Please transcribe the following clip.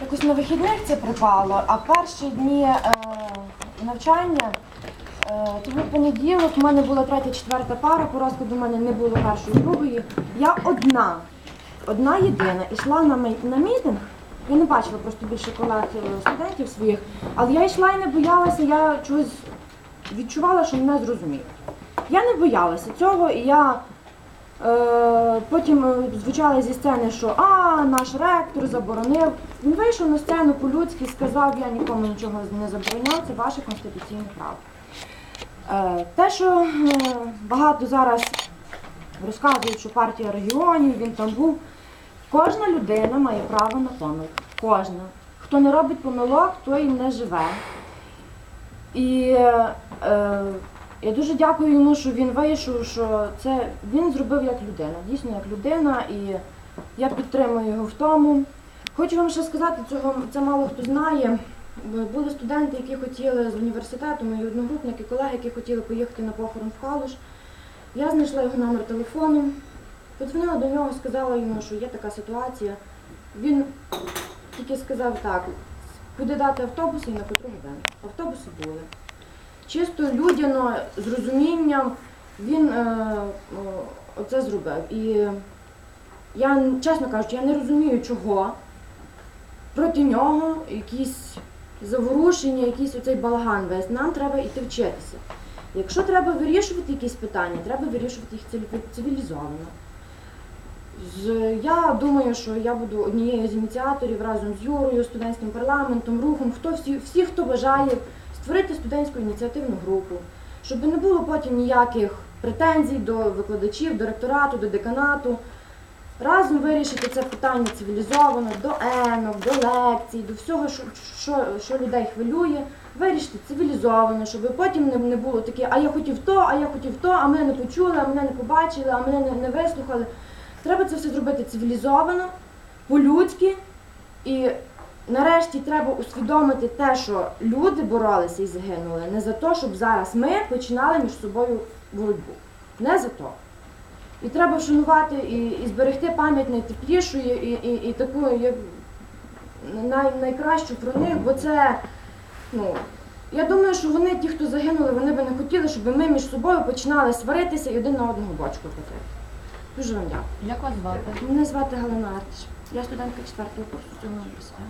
якось на вихідних це припало, а перші дні е, навчання, е, то був понеділок, у мене була третя, четверта пара, по розкладу в мене не було першої, другої. Я одна, одна єдина, йшла на, на мітинг. Я не бачила просто більше колег е, студентів своїх, але я йшла і не боялася, я чогось відчувала, що мене зрозуміють. Я не боялася цього, і я потім е, звучало зі сцени, що а, наш ректор заборонив. Він вийшов на сцену по-людськи, сказав, я нікому нічого не забороняв, це ваше конституційне право. Е, те, що е, багато зараз розказують, що партія регіонів, він там був. Кожна людина має право на помилку. Кожна. Хто не робить помилок, той не живе. І е, я дуже дякую йому, що він вийшов, що це він зробив як людина, дійсно як людина, і я підтримую його в тому. Хочу вам ще сказати, цього це мало хто знає. Були студенти, які хотіли з університету, мої одногрупники, колеги, які хотіли поїхати на похорон в Калуш. Я знайшла його номер телефону, подзвонила до нього, сказала йому, що є така ситуація. Він тільки сказав так, куди дати автобуси і на котру годину. Автобуси були чисто людяно, з розумінням він е, оце зробив. І я, чесно кажучи, я не розумію, чого проти нього якісь заворушення, якийсь оцей балаган весь. Нам треба йти вчитися. Якщо треба вирішувати якісь питання, треба вирішувати їх цивілізовано. Я думаю, що я буду однією з ініціаторів разом з Юрою, студентським парламентом, рухом, хто всі, всі, хто бажає створити студентську ініціативну групу, щоб не було потім ніяких претензій до викладачів, до ректорату, до деканату. Разом вирішити це питання цивілізовано, до енок, до лекцій, до всього, що, що, що людей хвилює, вирішити цивілізовано, щоб потім не, не було таке, а я хотів то, а я хотів то, а мене не почули, а мене не побачили, а мене не, не вислухали. Треба це все зробити цивілізовано, по-людськи і нарешті треба усвідомити те, що люди боролися і загинули не за те, щоб зараз ми починали між собою боротьбу. Не за то. І треба вшанувати і, і зберегти пам'ять найтеплішої і, і, і таку як, най, найкращу про них, бо це, ну, я думаю, що вони, ті, хто загинули, вони би не хотіли, щоб ми між собою починали сваритися і один на одного бочку котити. Дуже вам дякую. Як вас звати? Мене звати Галина Артиш. Я студентка четвертого курсу цього університету.